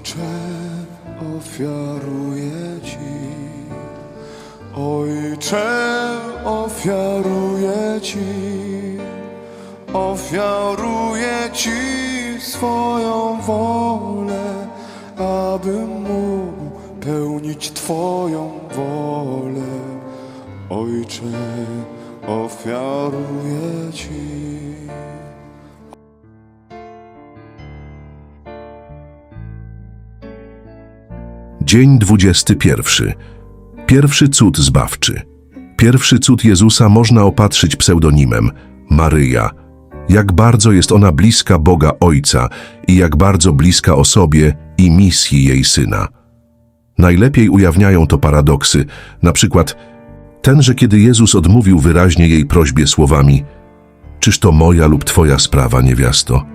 Ojcze, ofiaruję Ci. Ojcze, ofiaruję Ci. Ofiaruję Ci swoją wolę, abym mógł pełnić Twoją wolę. Ojcze, ofiaruję Ci. Dzień 21. Pierwszy cud zbawczy. Pierwszy cud Jezusa można opatrzyć pseudonimem Maryja. Jak bardzo jest ona bliska Boga Ojca i jak bardzo bliska osobie i misji jej Syna. Najlepiej ujawniają to paradoksy, na przykład ten, że kiedy Jezus odmówił wyraźnie jej prośbie słowami Czyż to moja lub Twoja sprawa, niewiasto?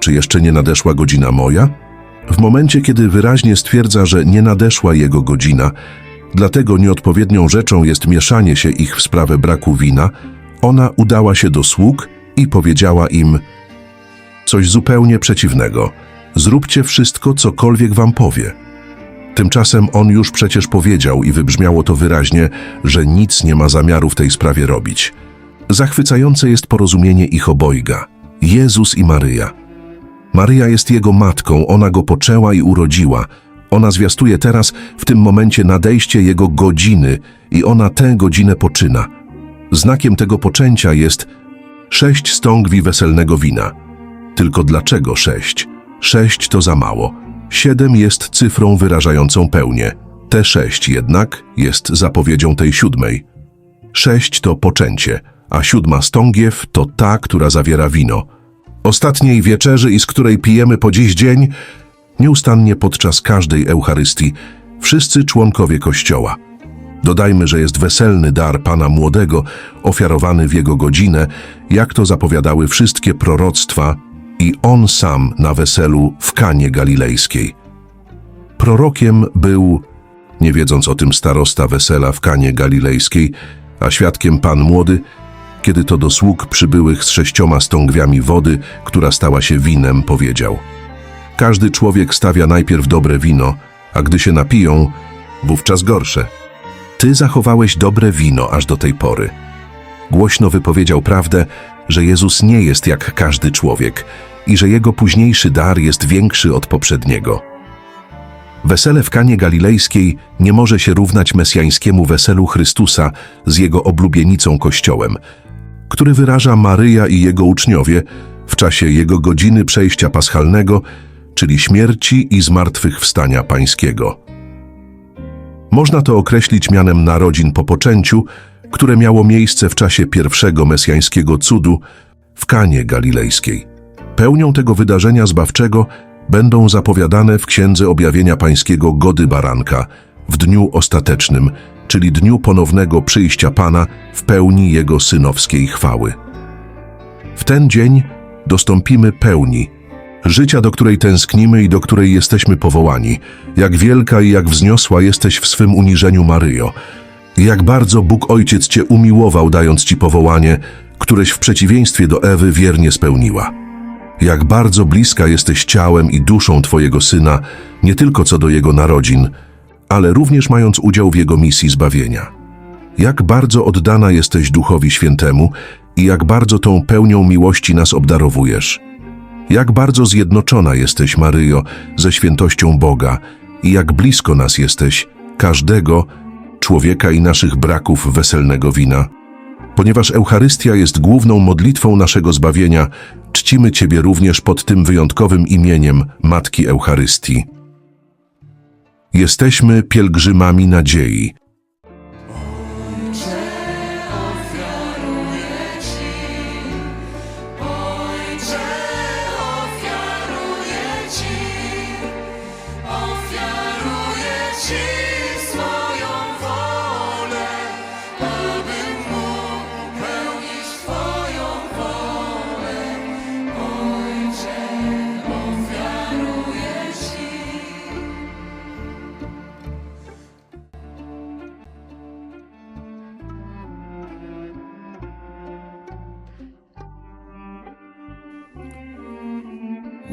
Czy jeszcze nie nadeszła godzina moja? W momencie, kiedy wyraźnie stwierdza, że nie nadeszła jego godzina, dlatego nieodpowiednią rzeczą jest mieszanie się ich w sprawę braku wina, ona udała się do sług i powiedziała im coś zupełnie przeciwnego. Zróbcie wszystko, cokolwiek wam powie. Tymczasem on już przecież powiedział i wybrzmiało to wyraźnie, że nic nie ma zamiaru w tej sprawie robić. Zachwycające jest porozumienie ich obojga, Jezus i Maryja. Maryja jest jego matką, ona go poczęła i urodziła. Ona zwiastuje teraz, w tym momencie, nadejście jego godziny i ona tę godzinę poczyna. Znakiem tego poczęcia jest sześć stągwi weselnego wina. Tylko dlaczego sześć? Sześć to za mało. Siedem jest cyfrą wyrażającą pełnię. Te sześć jednak jest zapowiedzią tej siódmej. Sześć to poczęcie, a siódma stągiew to ta, która zawiera wino. Ostatniej wieczerzy i z której pijemy po dziś dzień, nieustannie podczas każdej Eucharystii, wszyscy członkowie Kościoła. Dodajmy, że jest weselny dar Pana Młodego, ofiarowany w jego godzinę, jak to zapowiadały wszystkie proroctwa i on sam na weselu w Kanie Galilejskiej. Prorokiem był, nie wiedząc o tym starosta wesela w Kanie Galilejskiej, a świadkiem Pan Młody, kiedy to do sług przybyłych z sześcioma stągwiami wody, która stała się winem, powiedział Każdy człowiek stawia najpierw dobre wino, a gdy się napiją, wówczas gorsze. Ty zachowałeś dobre wino aż do tej pory. Głośno wypowiedział prawdę, że Jezus nie jest jak każdy człowiek i że jego późniejszy dar jest większy od poprzedniego. Wesele w Kanie Galilejskiej nie może się równać mesjańskiemu weselu Chrystusa z jego oblubienicą Kościołem, który wyraża Maryja i jego uczniowie w czasie jego godziny przejścia paschalnego, czyli śmierci i zmartwychwstania pańskiego. Można to określić mianem narodzin po poczęciu, które miało miejsce w czasie pierwszego mesjańskiego cudu w Kanie Galilejskiej. Pełnią tego wydarzenia zbawczego będą zapowiadane w Księdze Objawienia Pańskiego Gody Baranka w dniu ostatecznym, czyli dniu ponownego przyjścia Pana w pełni Jego synowskiej chwały. W ten dzień dostąpimy pełni, życia, do której tęsknimy i do której jesteśmy powołani. Jak wielka i jak wzniosła jesteś w swym uniżeniu, Maryjo. Jak bardzo Bóg Ojciec Cię umiłował, dając Ci powołanie, któreś w przeciwieństwie do Ewy wiernie spełniła. Jak bardzo bliska jesteś ciałem i duszą Twojego Syna, nie tylko co do Jego narodzin, ale również mając udział w Jego misji zbawienia. Jak bardzo oddana jesteś Duchowi Świętemu i jak bardzo tą pełnią miłości nas obdarowujesz. Jak bardzo zjednoczona jesteś, Maryjo, ze świętością Boga i jak blisko nas jesteś, każdego, człowieka i naszych braków weselnego wina. Ponieważ Eucharystia jest główną modlitwą naszego zbawienia, czcimy Ciebie również pod tym wyjątkowym imieniem Matki Eucharystii. Jesteśmy pielgrzymami nadziei.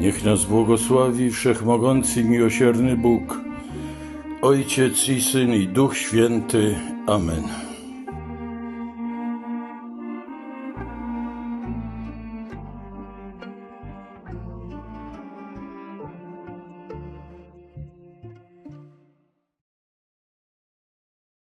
Niech nas błogosławi Wszechmogący Miłosierny Bóg, Ojciec i Syn i Duch Święty. Amen.